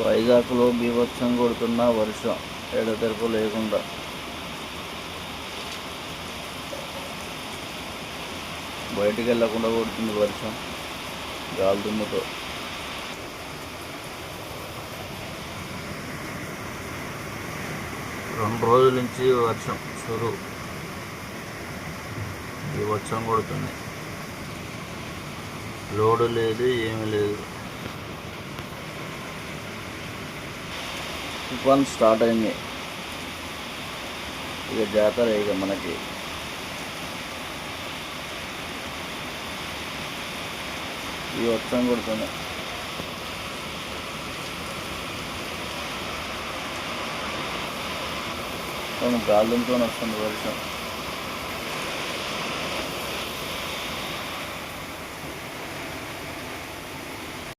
వైజాగ్లో బీభత్సం కొడుతున్న వర్షం ఎడతెరపు లేకుండా. బయటికి వెళ్ళకుండా కొడుతుంది వర్షం గాలిదుమ్ముతో. రెండు రోజుల నుంచి వర్షం షురు ఈ వర్షం కొడుతుంది. లోడు లేదు ఏమీ లేదు. తుఫాన్ స్టార్ట్ అయింది. ఇక జాతర ఇక మనకి. ఈ వర్షం కొడుతుంది. గాలితో వస్తుంది వర్షం.